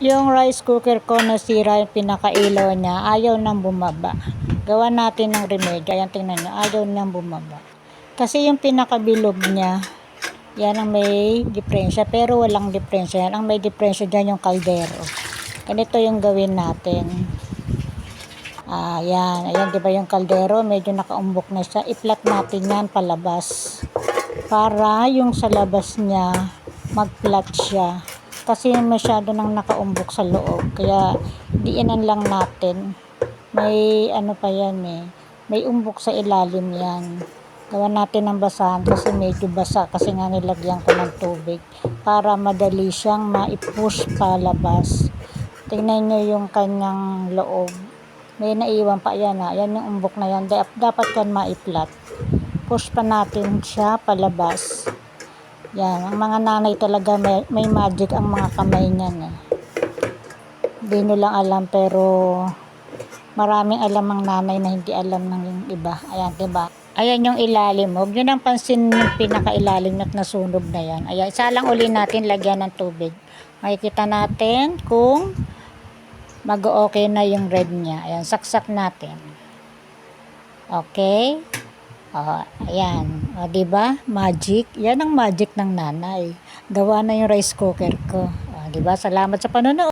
Yung rice cooker ko nasira yung pinakailaw niya, ayaw nang bumaba. Gawa natin ng remedyo. Ayan, tingnan nyo, ayaw nang bumaba. Kasi yung pinakabilog niya, yan ang may diferensya. Pero walang diferensya yan. Ang may diferensya dyan yung kaldero. Ganito yung gawin natin. Ayan, ayan, di ba yung kaldero, medyo nakaumbok na siya. I-flat natin yan palabas. Para yung sa labas niya, mag-flat siya. Kasi masyado nang nakaumbok sa loob. Kaya, diinan lang natin. May ano pa yan eh. May umbok sa ilalim yan. Gawa natin ng basahan kasi medyo basa kasi nga nilagyan ko ng tubig para madali siyang maipush palabas. Tingnan nyo yung kanyang loob. May naiwan pa yan ha. Yan yung umbok na yan. Dap- Dapat yan maiplat. Push pa natin siya palabas. Yan. Ang mga nanay talaga may, may magic ang mga kamay niyan eh. Hindi nyo lang alam pero maraming alam ang nanay na hindi alam ng iba. Ayan, diba? Ayan yung ilalim. Huwag nyo nang pansin yung pinakailalim at nasunog na yan. Ayan, isa lang uli natin lagyan ng tubig. Makikita natin kung mag-okay na yung red niya. Ayan, saksak natin. Okay? Oh, ayan. O, di ba? Magic. Yan ang magic ng nanay. Gawa na yung rice cooker ko. O, di ba? Salamat sa panonood.